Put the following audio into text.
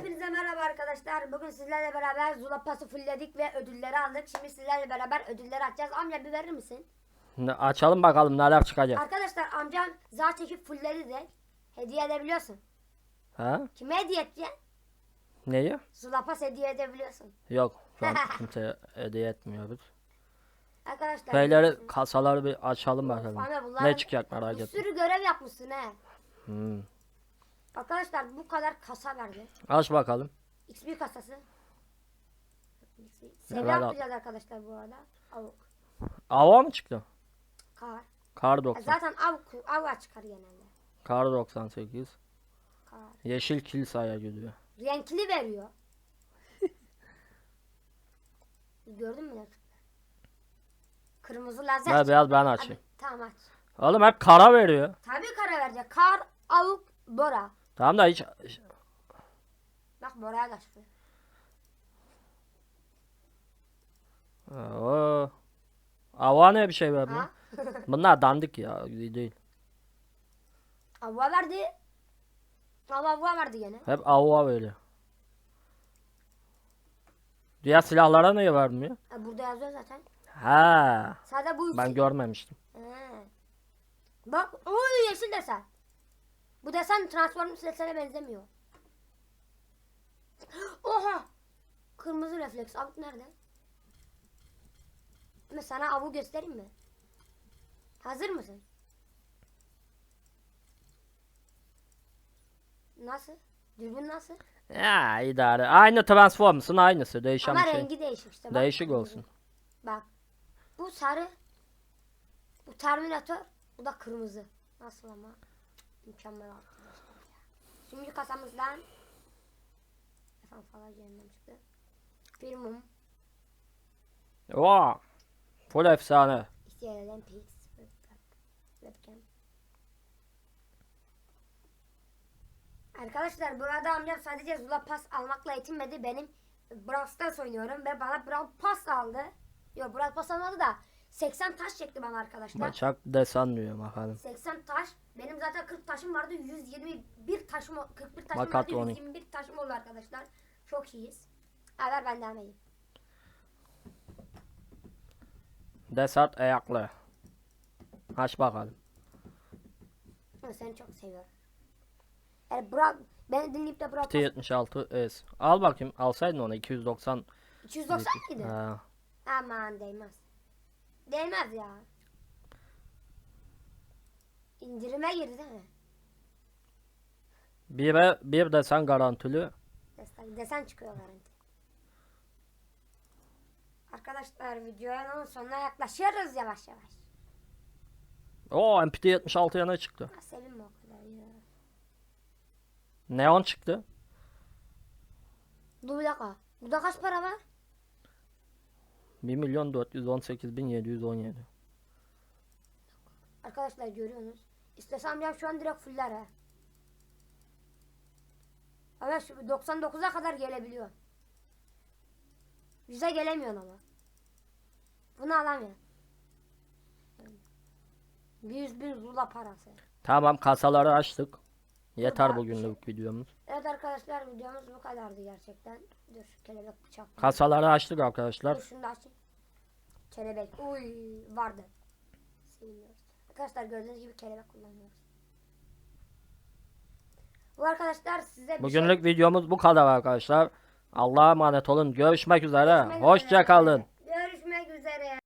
Hepinize merhaba arkadaşlar. Bugün sizlerle beraber Zula Pass'ı fullledik ve ödülleri aldık. Şimdi sizlerle beraber ödülleri açacağız. Amca bir verir misin? Açalım bakalım neler çıkacak. Arkadaşlar amcam zar çekip fullledi de hediye edebiliyorsun. Ha? Kime hediye edeceksin? Neyi? Zula Pass hediye edebiliyorsun. Yok. Şu an kimseye hediye etmiyoruz. Arkadaşlar Şeyleri kasaları bir açalım bakalım. Ama bunlar- Ne çıkacak merak bir etme. sürü görev yapmışsın he. Hmm. Arkadaşlar bu kadar kasa verdi. Aç bakalım. XP kasası. Seviye Ver al. atlayacağız arkadaşlar bu arada. Avuk. Ava mı çıktı? Kar. Kar 90. Zaten avuk, avuk çıkar genelde. Kar 98. Kar. Yeşil kilisaya gidiyor. Renkli veriyor. Gördün mü? Kırmızı lazer. Ver biraz ben açayım. tamam aç. Oğlum hep kara veriyor. Tabii kara verecek. Kar, avuk, bora. Tamam da hiç Bak boraya da çıktı. Oo. Ava ne bir şey vermiyor. Ha? Bunlar dandik ya. iyi değil. Avuğa verdi. Ama avuğa verdi gene. Hep ava veriyor. Diğer silahlara niye vermiyor? Ha, burada yazıyor zaten. Ha. Sadece bu Ben görmemiştim. He. Bak oy yeşil desen. Bu desen Transformers desene benzemiyor. Oha. Kırmızı refleks. Avuk nerede? Ama sana avu göstereyim mi? Hazır mısın? Nasıl? Dürbün nasıl? Ya idare. Aynı Transformers'ın aynısı. Değişen Ama bir şey. rengi değişik işte. Bak. Değişik olsun. Bak. Bu sarı. Bu Terminator. Bu da kırmızı. Nasıl ama? Mükemmel arkadaşlar ya. Şimdi kasamızdan Efendim falan cehennem çıktı. Filmum. Oo. Full efsane. İhtiyarlardan Pix. Webcam. Arkadaşlar burada amcam sadece Zula Pass almakla yetinmedi. Benim Brawl Stars oynuyorum ve bana Brawl Pass aldı. Yok Brawl Pass almadı da 80 taş çekti bana arkadaşlar. Bıçak desen diyor bakalım. 80 taş. Benim zaten 40 taşım vardı. 121 taşım, o- 41 taşım Bak vardı. at onu. 121 taşım oldu arkadaşlar. Çok iyiyiz. Ha ver ben devam edeyim. Desert ayaklı. Aç bakalım. Seni çok seviyorum. Yani Brawl, beni dinleyip de Pass T76 S. Al bakayım. Alsaydın onu 290. 290 mıydı? Ha. Aman değmez. Değmez ya. İndirime girdi değil mi? Bire, bir desen garantili. Desen, desen çıkıyor garanti. Arkadaşlar videonun sonuna yaklaşıyoruz yavaş yavaş. Oo MPT76 yana çıktı. Ya sevinme o kadar ya. Neon çıktı. Dur bir dakika. Burada kaç para var? 1 milyon 418 bin 717. Arkadaşlar görüyorsunuz. İstesem ya şu an direkt fuller ha. Evet şu 99'a kadar gelebiliyor. 100'e gelemiyorsun ama. Bunu alamıyor. 100 bin zula parası. Tamam kasaları açtık. Yeter bugünlük videomuz. Evet arkadaşlar videomuz bu kadardı gerçekten. Dur kelebek bıçak. Kasaları açtık Dur arkadaşlar. şunu da açayım. Kelebek. Uy vardı. Sevmiyoruz. Arkadaşlar gördüğünüz gibi kelebek kullanıyoruz. Bu arkadaşlar size bir şey... Bugünlük videomuz bu kadar arkadaşlar. Allah'a emanet olun. Görüşmek üzere. Görüşmek üzere. Hoşça kalın.